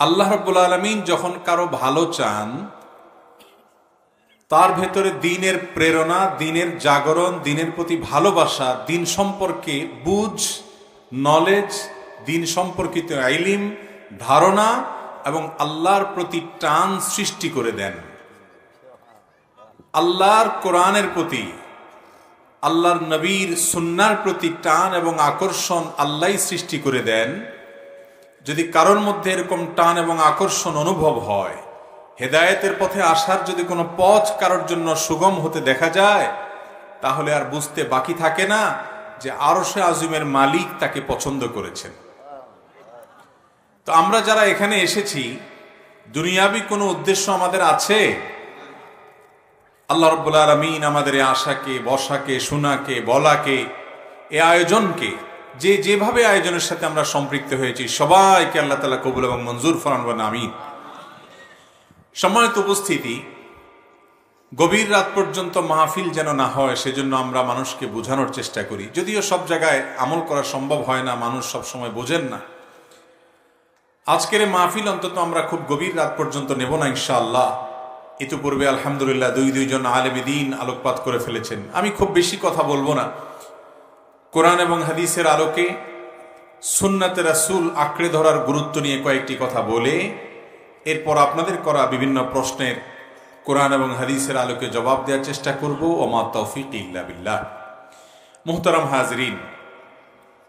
আল্লাহ রব্বুল আলমিন যখন কারও ভালো চান, তার ভেতরে দিনের প্রেরণা, দিনের জাগরণ, দিনের প্রতি ভালোবাসা, দিন সম্পর্কে বুঝ নলেজ দিন সম্পর্কিত আইলিম ধারণা এবং আল্লাহর প্রতি টান সৃষ্টি করে দেন। আল্লাহর কোরআনের প্রতি, আল্লাহর নবীর সুন্নার প্রতি টান এবং আকর্ষণ আল্লাহ সৃষ্টি করে দেন। যদি কারোর মধ্যে এরকম টান এবং আকর্ষণ অনুভব হয়, হেদায়েতের পথে আসার যদি কোনো পথ কারোর জন্য সুগম হতে দেখা যায়, তাহলে আর বুঝতে বাকি থাকে না যে আরশে আজমের মালিক তাকে পছন্দ করেছেন। তো আমরা যারা এখানে এসেছি, দুনিয়াবি কোনো উদ্দেশ্য আমাদের আছে? আল্লাহ রব্বুল আলমিন আমাদের আশাকে বসাকে শোনাকে বলাকে এ আয়োজনকে যে যেভাবে আয়োজনের সাথে আমরা সম্পৃক্ত হয়েছি, সবাইকে আল্লাহ তালা কবুল এবং মঞ্জুর ফরান আমিন। সম্মানিত উপস্থিতি, গভীর রাত পর্যন্ত মাহফিল যেন না হয়, সেজন্য আমরা মানুষকে বোঝানোর চেষ্টা করি। যদিও সব জায়গায় আমল করা সম্ভব হয় না, মানুষ সব সময় বোঝেন না। আজকের মাহফিল অন্তত আমরা খুব গভীর রাত পর্যন্ত নেব না, ইনশাআল্লাহ। ইতিপূর্বে আলহামদুলিল্লাহ দুই দুইজন আলেমী দিন আলোকপাত করে ফেলেছেন। আমি খুব বেশি কথা বলব না। কোরআন এবং হাদিসের আলোকে সুন্নাতে রাসুল আঁকড়ে ধরার গুরুত্ব নিয়ে কয়েকটি কথা বলে, এরপর আপনাদের করা বিভিন্ন প্রশ্নের কোরআন এবং হাদিসের আলোকে জবাব দেওয়ার চেষ্টা করব। ওমা তৌফিক ইল্লা বিল্লাহ। মুহতারাম হাজরিন,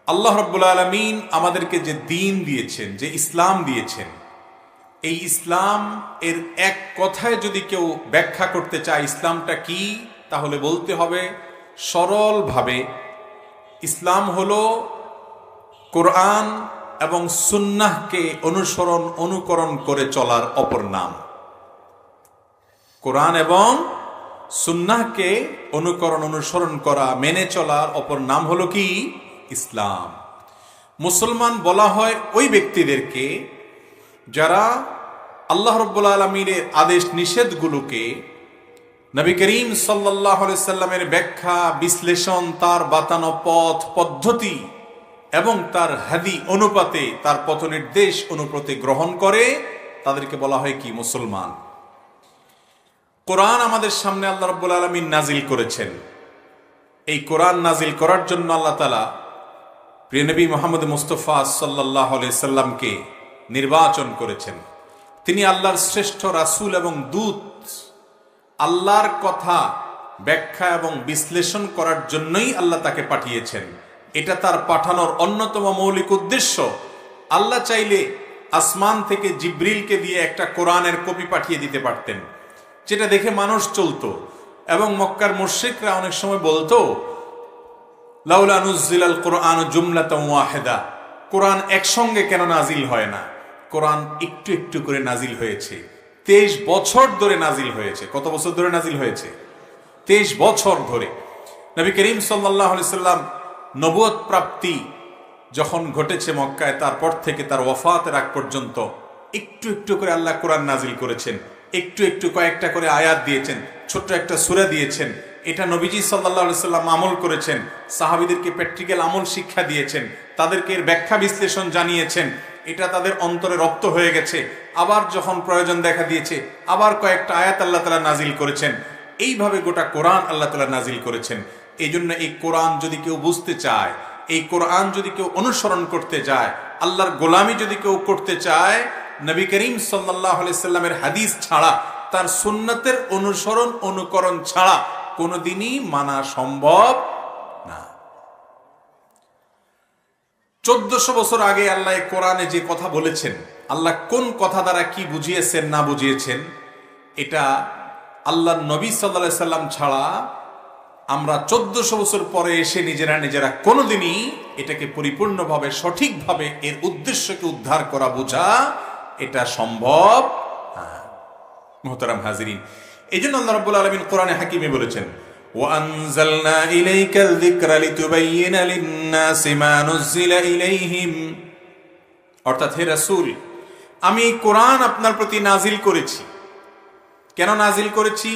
আল্লাহ রব্বুল আলমিন আমাদেরকে যে দিন দিয়েছেন, যে ইসলাম দিয়েছেন, এই ইসলাম এর এক কথায় যদি কেউ ব্যাখ্যা করতে চায় ইসলামটা কি, তাহলে বলতে হবে সরলভাবে ইসলাম হল কোরআন এবং সুন্নাহকে অনুসরণ, অনুকরণ করে চলার অপর নাম। কোরআন এবং সুন্নাহকে অনুকরণ, অনুসরণ করা, মেনে চলার অপর নাম হলো কি? ইসলাম। মুসলমান বলা হয় ওই ব্যক্তিদেরকে যারা আল্লাহ রব্বুল আলমীর আদেশ নিষেধগুলোকে নবী করিম সাল্লামের ব্যাখ্যা, বিশ্লেষণ, তার বাতানো পথ পদ্ধতি এবং তার হাদি অনুপাতে তার পথ নির্দেশ অনুপাতে গ্রহণ করে তাদেরকে বলা হয় কি? মুসলমান। কোরআন আমাদের সামনে আল্লাহ রব্বুল আলমিন নাজিল করেছেন। এই কোরআন নাজিল করার জন্য আল্লাহ তালা প্রিয়নবী মোহাম্মদ মুস্তফা সাল্লাহ সাল্লামকে নির্বাচন করেছেন। তিনি আল্লাহর শ্রেষ্ঠ রাসুল এবং দূত আল্লাহর কথা ব্যাখ্যা এবং বিশ্লেষণ করার জন্যই আল্লাহ তাকে পাঠিয়েছেন। এটা তার পাঠানোর অন্যতম মৌলিক উদ্দেশ্য। আল্লাহ চাইলে আসমান থেকে জিব্রিলকে দিয়ে একটা কোরআনের কপি পাঠিয়ে দিতে পারতেন, যেটা দেখে মানুষ চলতো। এবং মক্কার মুর্শিকরা অনেক সময় বলতো লাউলানুজিলাল কোরআন ওয়াহেদা। কোরআন একসঙ্গে কেন নাজিল হয় না? কোরআন একটু একটু করে নাজিল হয়েছে। তেইশ বছর ধরে নাজিল হয়েছে। কত বছর ধরে নাজিল হয়েছে? তেইশ বছর ধরে। নবী করিম সাল্লাহ সাল্লাম নবুয়ত প্রাপ্তি যখন ঘটেছে মক্কায়, তারপর থেকে তার ওয়াফাতের আগ পর্যন্ত একটু একটু করে আল্লাহ কোরআন নাজিল করেছেন। একটু একটু কয়েকটা করে আয়াত দিয়েছেন, ছোট্ট একটা সুরা দিয়েছেন। এটা নবীজি সাল্লাহ সাল্লাম আমল করেছেন, সাহাবিদেরকে প্র্যাকটিক্যাল আমল শিক্ষা দিয়েছেন, তাদেরকে এর ব্যাখ্যা বিশ্লেষণ জানিয়েছেন। এটা তাদের অন্তরে রপ্ত হয়ে গেছে। আবার যখন প্রয়োজন দেখা দিয়েছে, আবার কয়েকটা আয়াত আল্লাহ তালা নাজিল করেছেন। এইভাবে গোটা কোরআন আল্লাহ তালা নাজিল করেছেন। এই জন্য এই কোরআন যদি কেউ বুঝতে চায়, এই কোরআন যদি কেউ অনুসরণ করতে যায় আল্লাহর গোলামি যদি কেউ করতে চায়, নবী করিম সাল্লাহ সাল্লামের হাদিস ছাড়া, তার সুন্নতের অনুসরণ, অনুকরণ ছাড়া কোনোদিনই মানা সম্ভব না চোদ্দশো বছর আগে আল্লাহ কোরআনে যে কথা বলেছেন, আল্লাহ কোন কথা দ্বারা কি বুঝিয়েছেন, না বুঝিয়েছেন, এটা আল্লাহ নবী সাল্লা সাল্লাম ছাড়া আমরা চোদ্দশো বছর পরে এসে নিজেরা নিজেরা কোনোদিনই এটাকে পরিপূর্ণভাবে, সঠিকভাবে, এর উদ্দেশ্যকে উদ্ধার করা বোঝা এটা সম্ভব মোহতারাম হাজিরিন এই জন্য আল্লাহ রব্বুল আলমিন কোরআনে হাকিমে বলেছেন وأنزلنا إليك الذكر لتبين للناس ما نزل إليهم অর্থাৎ হে রাসূল আমি কোরআন আপনার প্রতি নাজিল করেছি কেন নাজিল করেছি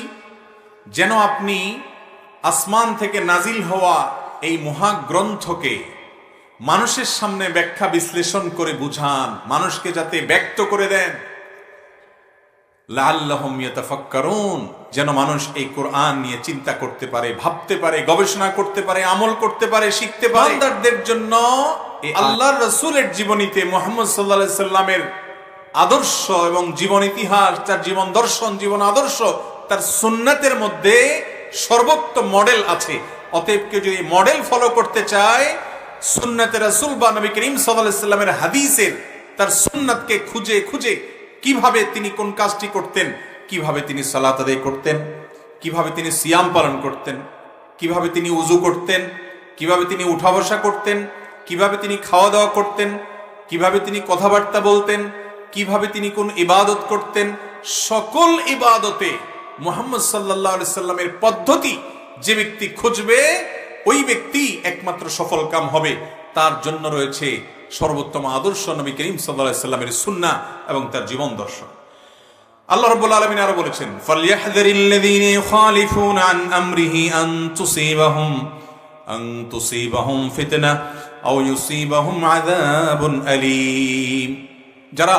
যেন আপনি আসমান থেকে নাজিল হওয়া এই মহাগ্রন্থকে মানুষের সামনে ব্যাখ্যা বিশ্লেষণ করে বুঝান মানুষকে যাতে ব্যক্ত করে দেন যেন মানুষ এই কোরআন নিয়ে চিন্তা করতে পারে ভাবতে পারে গবেষণা করতে পারে আমল করতে পারে শিখতে পারে। বান্দারদের জন্য এই আল্লাহর রসুলের জীবনীতে মোহাম্মদ সাল্লাহ সাল্লামের আদর্শ এবং জীবন ইতিহাস তার জীবন দর্শন জীবন আদর্শ তার সুন্নাতের মধ্যে সর্বোত্তম মডেল আছে। অতএব কেউ যদি মডেল ফলো করতে চায় সুন্নাতের রসুল বা নবী করিম আলাইহি সাল্লামের হাদিসের তার সুন্নাতকে খুঁজে খুঁজে কীভাবে তিনি কোন কাজটি করতেন? কীভাবে তিনি সালাত আদায় করতেন? কীভাবে তিনি সিয়াম পালন করতেন? কীভাবে তিনি উজু করতেন? কীভাবে তিনি উঠা বসা করতেন? কীভাবে তিনি খাওয়া দাওয়া করতেন? কীভাবে তিনি কথাবার্তা বলতেন? কীভাবে তিনি কোন ইবাদত করতেন? সকল ইবাদতে মুহাম্মদ আলাইহি সাল্লামের পদ্ধতি যে ব্যক্তি খুঁজবে, ওই ব্যক্তি একমাত্র সফল কাম হবে। তার জন্য রয়েছে সর্বোত্তম আদর্শ নবী করিম সাল্লাল্লাহু সাল্লামের সুন্নাহ এবং তার জীবন দর্শন। আল্লাহ রাব্বুল আলামিন আরও বলেছেন আন যারা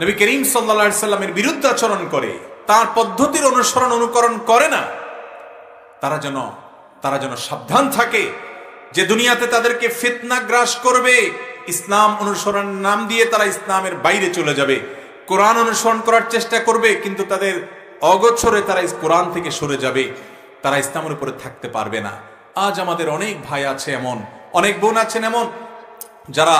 নবী করিম সাল্লাল্লাহু বিরুদ্ধে আচরণ করে, তার পদ্ধতির অনুসরণ অনুকরণ করে না, তারা যেন তারা যেন সাবধান থাকে যে দুনিয়াতে তাদেরকে ফিতনা গ্রাস করবে ইসলাম অনুসরণ নাম দিয়ে তারা ইসলামের বাইরে চলে যাবে। কোরআন অনুসরণ করার চেষ্টা করবে, কিন্তু তাদের অগোচরে তারা কোরআন থেকে সরে যাবে। তারা ইসলামের উপরে থাকতে পারবে না। আজ আমাদের অনেক ভাই আছে এমন, অনেক বোন আছেন এমন, যারা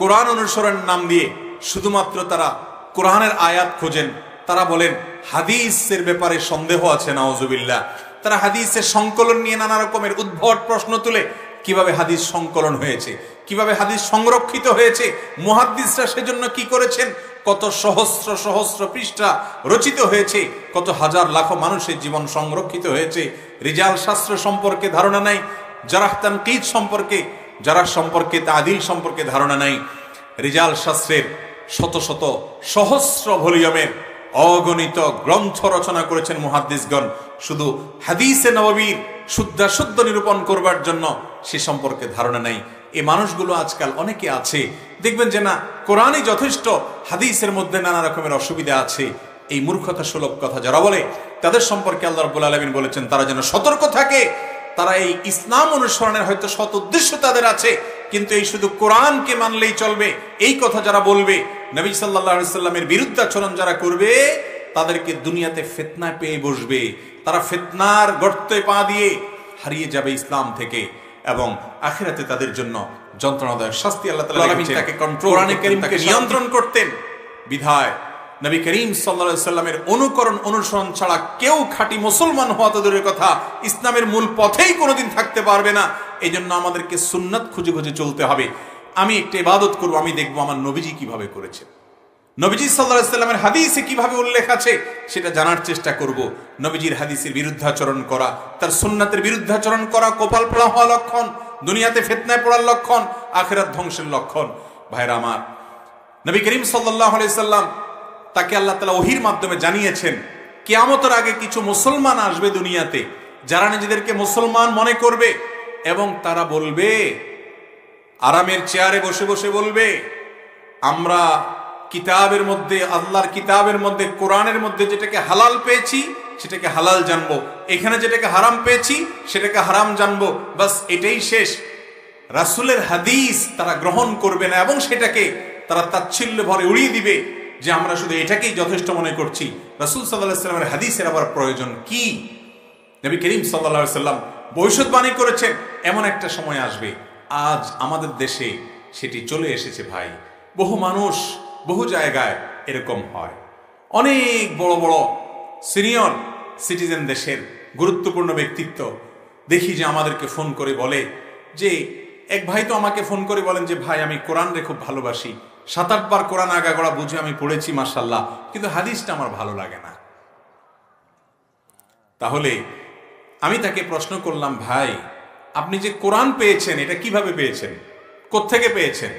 কোরআন অনুসরণ নাম দিয়ে শুধুমাত্র তারা কোরআনের আয়াত খোঁজেন। তারা বলেন, হাদিসের ব্যাপারে সন্দেহ আছে নাওজুবিল্লাহ তারা হাদিসের সংকলন নিয়ে নানা রকমের উদ্ভট প্রশ্ন তুলে। কীভাবে হাদিস সংকলন হয়েছে? কীভাবে হাদিস সংরক্ষিত হয়েছে? মুহাদ্দিসরা সেজন্য কি করেছেন? কত সহস্র সহস্র পৃষ্ঠা রচিত হয়েছে, কত হাজার লাখো মানুষের জীবন সংরক্ষিত হয়েছে। রিজাল শাস্ত্র সম্পর্কে ধারণা নাই জারাহতান কিদ সম্পর্কে যারা সম্পর্কে, তাদিল সম্পর্কে ধারণা নাই। রিজাল শাস্ত্রের শত শত সহস্র ভলিউমের অগণিত গ্রন্থ রচনা করেছেন মুহাদ্দিসগণ। শুধু হাদিসে নববীর শুদ্ধা শুদ্ধ নিরূপণ করবার জন্য সে সম্পর্কে ধারণা নাই। এ মানুষগুলো আজকাল অনেকে আছে। দেখবেন যে না, কোরআনই যথেষ্ট, হাদিসের মধ্যে নানা রকমের অসুবিধা আছে। এই মূর্খতা সুলভ কথা যারা বলে, তাদের সম্পর্কে আল্লাহ রাব্বুল আলামিন বলেছেন, তারা যেন সতর্ক থাকে। তারা এই ইসলাম অনুসরণের হয়তো সৎ উদ্দেশ্য তাদের আছে, কিন্তু এই শুধু কোরআনকে মানলেই চলবে, এই কথা যারা বলবে, নবী আলাইহি সাল্লামের বিরুদ্ধাচরণ যারা করবে, তাদেরকে দুনিয়াতে ফিতনায় পেয়ে বসবে। তারা ফিতনার গর্তে পা দিয়ে হারিয়ে যাবে ইসলাম থেকে। এবং আখিরাতে তাদের জন্য যন্ত্রণাদায়ক শাস্তি আল্লাহ। তাকে তাকে নিয়ন্ত্রণ করতেন। বিধায় নবী করিম সাল্লা সাল্লামের অনুকরণ অনুসরণ ছাড়া কেউ খাঁটি মুসলমান হওয়া তো দূরের কথা। ইসলামের মূল পথেই কোনোদিন থাকতে পারবে না। এই জন্য আমাদেরকে সুন্নাত খুঁজে খুঁজে চলতে হবে। আমি একটা ইবাদত করব আমি দেখব আমার নবীজি কীভাবে করেছে নবীজি সাল্লাহ হাদিসে কীভাবে উল্লেখ আছে, সেটা জানার চেষ্টা করব। নবীজির হাদিসের বিরুদ্ধাচরণ করা, তার সুন্নাতের বিরুদ্ধাচরণ করা কপাল পড়া হওয়া লক্ষণ, দুনিয়াতে ফেতনায় পড়ার লক্ষণ, আখেরাত ধ্বংসের লক্ষণ। ভাইরা আমার, নবী করিম সাল্লাহ সাল্লাম তাকে আল্লাহ তালা ওহির মাধ্যমে জানিয়েছেন, কেয়ামতের আগে কিছু মুসলমান আসবে দুনিয়াতে, যারা নিজেদেরকে মুসলমান মনে করবে এবং তারা বলবে, আরামের চেয়ারে বসে বসে বলবে, আমরা কিতাবের মধ্যে, আল্লাহর কিতাবের মধ্যে, কোরআনের মধ্যে যেটাকে হালাল পেয়েছি, সেটাকে হালাল জানব। এখানে যেটাকে হারাম পেয়েছি, সেটাকে হারাম জানব। বাস, এটাই শেষ। রাসূলের হাদিস তারা গ্রহণ করবে না এবং সেটাকে তারা তাচ্ছিল্য ভরে উড়িয়ে দিবে যে আমরা শুধু এটাকেই যথেষ্ট মনে করছি। রাসূল আলাইহি সাল্লামের হাদিসের আবার প্রয়োজন কি? নবী করিম সাল্লাল্লাহু সাল্লাম ভবিষ্যৎবাণী করেছেন, এমন একটা সময় আসবে। আজ আমাদের দেশে সেটি চলে এসেছে ভাই। বহু মানুষ বহু জায়গায় এরকম হয়। অনেক বড় বড় সিনিয়র সিটিজেন দেশের গুরুত্বপূর্ণ ব্যক্তিত্ব দেখি যে আমাদেরকে ফোন করে বলে যে, এক ভাই তো আমাকে ফোন করে বলেন যে, ভাই, আমি কোরআন রে খুব ভালোবাসি। সাত আটবার কোরআন আগাগোড়া বুঝে আমি পড়েছি মার্শাল্লাহ কিন্তু হাদিসটা আমার ভালো লাগে না। তাহলে আমি তাকে প্রশ্ন করলাম, ভাই, আপনি যে কোরআন পেয়েছেন, এটা কীভাবে পেয়েছেন? কোত্থেকে পেয়েছেন?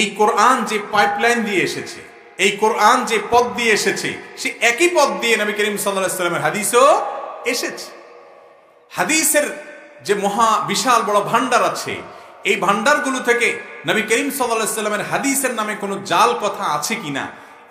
এই কোরআন যে পাইপলাইন দিয়ে এসেছে, এই কোরআন যে পথ দিয়ে এসেছে, সে একই পথ দিয়ে নবী করিম সাল্লাহামের হাদিসও এসেছে। হাদিসের যে মহা বিশাল বড় ভান্ডার আছে, এই ভান্ডারগুলো থেকে নবী করিম সাল্লামের হাদিসের নামে কোনো জাল কথা আছে কিনা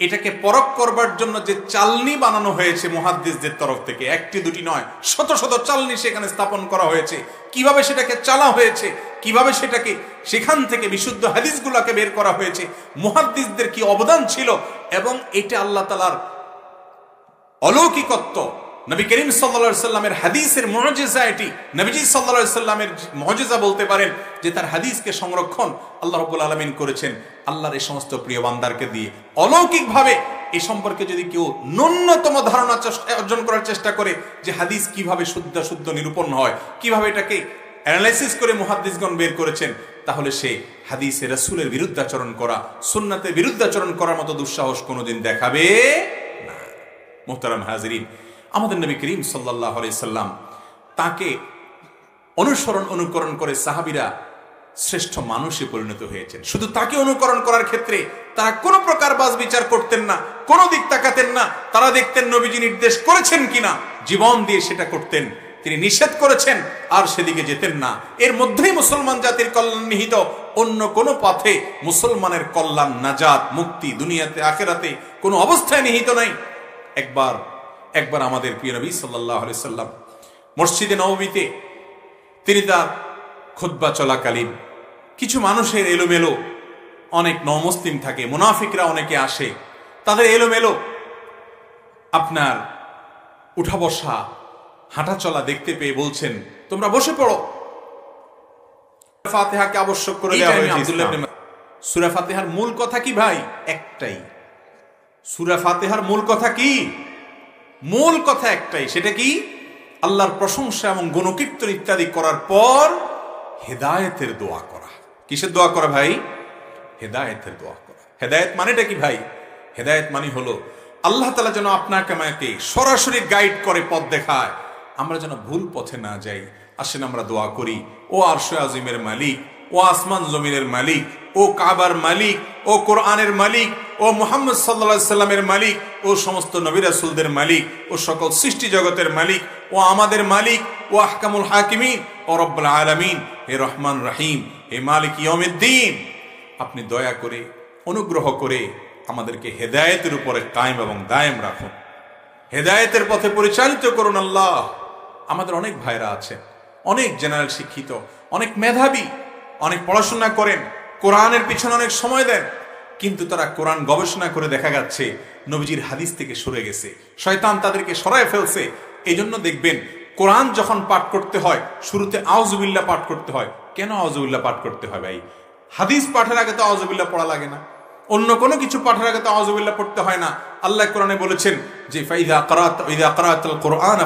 এটাকে পরক করবার জন্য যে চালনি বানানো হয়েছে মহাদ্দেশদের তরফ থেকে, একটি দুটি নয়, শত শত চালনি সেখানে স্থাপন করা হয়েছে। কীভাবে সেটাকে চালা হয়েছে? কীভাবে সেটাকে সেখান থেকে বিশুদ্ধ হাদিসগুলোকে বের করা হয়েছে? মহাদ্দেশদের কি অবদান ছিল? এবং এটা আল্লাহ তালার অলৌকিকত্ব নবী করিম সাল্লা সাল্লামের হাদিসের মজেজা এটি। নবীজি সাল্লা সাল্লামের মজেজা বলতে পারেন যে তার হাদিসকে সংরক্ষণ আল্লাহ রব্বুল আলমিন করেছেন আল্লাহর এই সমস্ত প্রিয় বান্দারকে দিয়ে। অলৌকিকভাবে এ সম্পর্কে যদি কেউ ন্যূনতম ধারণা অর্জন করার চেষ্টা করে যে হাদিস কীভাবে শুদ্ধ শুদ্ধ, নিরূপণ হয়, কীভাবে এটাকে অ্যানালাইসিস করে মুহাদ্দিসগণ বের করেছেন, তাহলে সে হাদিসে রাসূলের বিরুদ্ধাচরণ করা, সুন্নাতের বিরুদ্ধাচরণ করার মতো দুঃসাহস কোনোদিন দেখাবে না। মোহতারাম হাজরিন আমাদের নবী করিম সাল্লাহ সাল্লাম তাকে অনুসরণ অনুকরণ করে সাহাবিরা শ্রেষ্ঠ মানুষে পরিণত হয়েছেন। শুধু তাকে অনুকরণ করার ক্ষেত্রে তারা কোনো প্রকার বাজ বিচার করতেন না, কোনো দিক তাকাতেন না। তারা দেখতেন নবীজি নির্দেশ করেছেন কিনা, জীবন দিয়ে সেটা করতেন, তিনি নিষেধ করেছেন, আর সেদিকে যেতেন না। এর মধ্যেই মুসলমান জাতির কল্যাণ নিহিত, অন্য কোনো পথে মুসলমানের কল্যাণ নাজাত, মুক্তি, দুনিয়াতে, আখেরাতে কোনো অবস্থায় নিহিত নাই। একবার একবার আমাদের প্রিয় নবী সাল্লাহ সাল্লাম মসজিদে নবমীতে তিনি তার খুদ্া চলাকালীন কিছু মানুষের এলোমেলো অনেক নমুসলিম থাকে মুনাফিকরা অনেকে আসে। তাদের এলোমেলো আপনার উঠা বসা হাঁটা চলা দেখতে পেয়ে বলছেন তোমরা বসে পড়ো। ফাতেহাকে আবশ্যক করে দেওয়া হয়েছে সূরা ফাতেহার মূল কথা কি ভাই? একটাই। সুরা ফাতেহার মূল কথা কি? মূল কথা একটাই, সেটা কি? আল্লাহর প্রশংসা এবং গুণকীর্তন ইত্যাদি করার পর হেদায়েতের দোয়া করা। কিসের দোয়া করা ভাই? হেদায়েতের দোয়া করা। হেদায়েত মানেটা কি ভাই? হেদায়েত মানে হলো আল্লাহ তালা যেন আপনাকে, আমাকে সরাসরি গাইড করে, পথ দেখায়। আমরা যেন ভুল পথে না যাই। আসেন আমরা দোয়া করি। ও আরশে আজিমের মালিক ও আসমান জমিনের মালিক, ও কাবার মালিক, ও কোরআনের মালিক, ও মোহাম্মদ সাল্লা সাল্লামের মালিক, ও সমস্ত নবী রাসূলদের মালিক, ও সকল সৃষ্টি জগতের মালিক, ও আমাদের মালিক, ও আহকামুল হাকিমিন, ও রব্বুল আলামিন। হে রহমান রাহিম, হে মালিক ইয়মিদ্দিন আপনি দয়া করে, অনুগ্রহ করে আমাদেরকে হেদায়েতের উপরে কায়েম এবং দায়েম রাখুন। হেদায়েতের পথে পরিচালিত করুন আল্লাহ। আমাদের অনেক ভাইরা আছেন, অনেক জেনারেল শিক্ষিত, অনেক মেধাবী অনেক পড়াশোনা করেন, কোরআনের পিছনে অনেক সময় দেন, কিন্তু তারা কোরআন গবেষণা করে দেখা যাচ্ছে নবীজির হাদিস থেকে সরে গেছে। শয়তান তাদেরকে সরায় ফেলছে। এই জন্য দেখবেন, কোরআন যখন পাঠ করতে হয়, শুরুতে আউজুবিল্লাহ পাঠ করতে হয়। কেন আউজুবিল্লাহ পাঠ করতে হয় ভাই? হাদিস পাঠের আগে তো আউজুবিল্লাহ পড়া লাগে না। অন্য কোনো কিছু পাঠের আগে তো আউজুবিল্লাহ পড়তে হয় না। আল্লাহ কোরআনে বলেছেন যে, ফাইদা করাত ইদা করাতাল কোরআন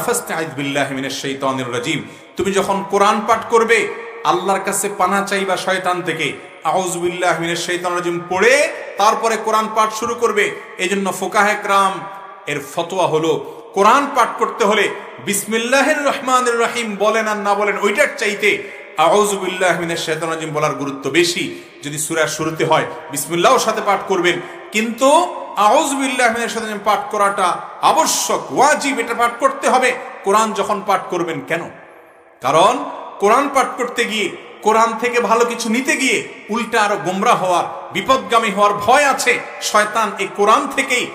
বিল্লাহি তুমি যখন কোরআন পাঠ করবে আল্লাহর কাছে পানা চাইবা শয়তান থেকে। আউজবিল্লাহ মিনের পড়ে তারপরে কোরআন পাঠ শুরু করবে। এই জন্য ফোকাহেকরাম এর ফতোয়া হলো, কোরআন পাঠ করতে হলে বিসমিল্লাহির রহমানির রহিম বলেন আর না বলেন, ওইটার চাইতে আউজুবিল্লাহ মিনের শৈতান রাজিম বলার গুরুত্ব বেশি। যদি সুরার শুরুতে হয়, বিসমিল্লাহর সাথে পাঠ করবেন। কিন্তু আউজবিল্লাহ মিনের শৈতান পাঠ করাটা আবশ্যক, ওয়াজিব, এটা পাঠ করতে হবে। কোরআন যখন পাঠ করবেন কেন? কারণ কোরআন পাঠ করতে গিয়ে, কোরআন থেকে ভালো কিছু নিতে গিয়ে উল্টা আরও গোমরা হওয়ার, বিপদগামী হওয়ার ভয় আছে। শয়তান এই কোরআন থেকেই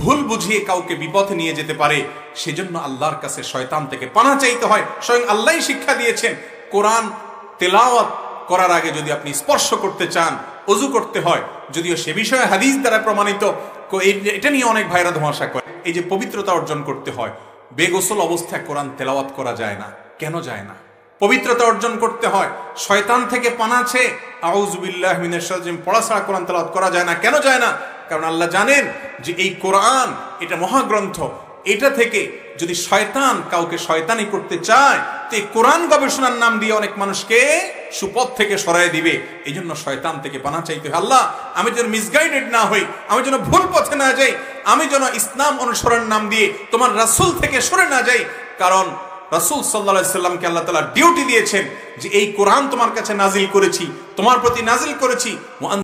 ভুল বুঝিয়ে কাউকে বিপথে নিয়ে যেতে পারে। সেজন্য আল্লাহর কাছে শয়তান থেকে পানা চাইতে হয়। স্বয়ং আল্লাহই শিক্ষা দিয়েছেন, কোরআন তেলাওয়াত করার আগে যদি আপনি স্পর্শ করতে চান, অজু করতে হয়, যদিও সে বিষয়ে হাদিস দ্বারা প্রমাণিত এটা নিয়ে অনেক ভাইরা ধোঁয়াশা করে। এই যে পবিত্রতা অর্জন করতে হয়, বেগোসল অবস্থায় কোরআন তেলাওয়াত করা যায় না। কেন যায় না? পবিত্রতা অর্জন করতে হয়। শয়তান থেকে পানাছে আউজুবিল্লাহ মিনাশ শাইতানির রাজিম। পড়া ছাড়া কোরআন তেলাওয়াত করা যায় না। কেন যায় না? কারণ আল্লাহ জানেন যে এই কোরআন, এটা মহাগ্রন্থ। এটা থেকে যদি শয়তান কাউকে শয়তানি করতে চায়, তো এই কোরআন গবেষণার নাম দিয়ে অনেক মানুষকে সুপথ থেকে সরাই দিবে। এই জন্য শয়তান থেকে পানা চাইতে হয়। আল্লাহ, আমি যেন মিসগাইডেড না হই, আমি যেন ভুল পথে না যাই, আমি যেন ইসলাম অনুসরণ নাম দিয়ে তোমার রাসূল থেকে সরে না যাই। কারণ রাসূল সাল্লা সাল্লামকে আল্লাহ তালা ডিউটি দিয়েছেন যে এই কোরআন তোমার কাছে নাজিল করেছি, তোমার প্রতি নাজিল করেছি।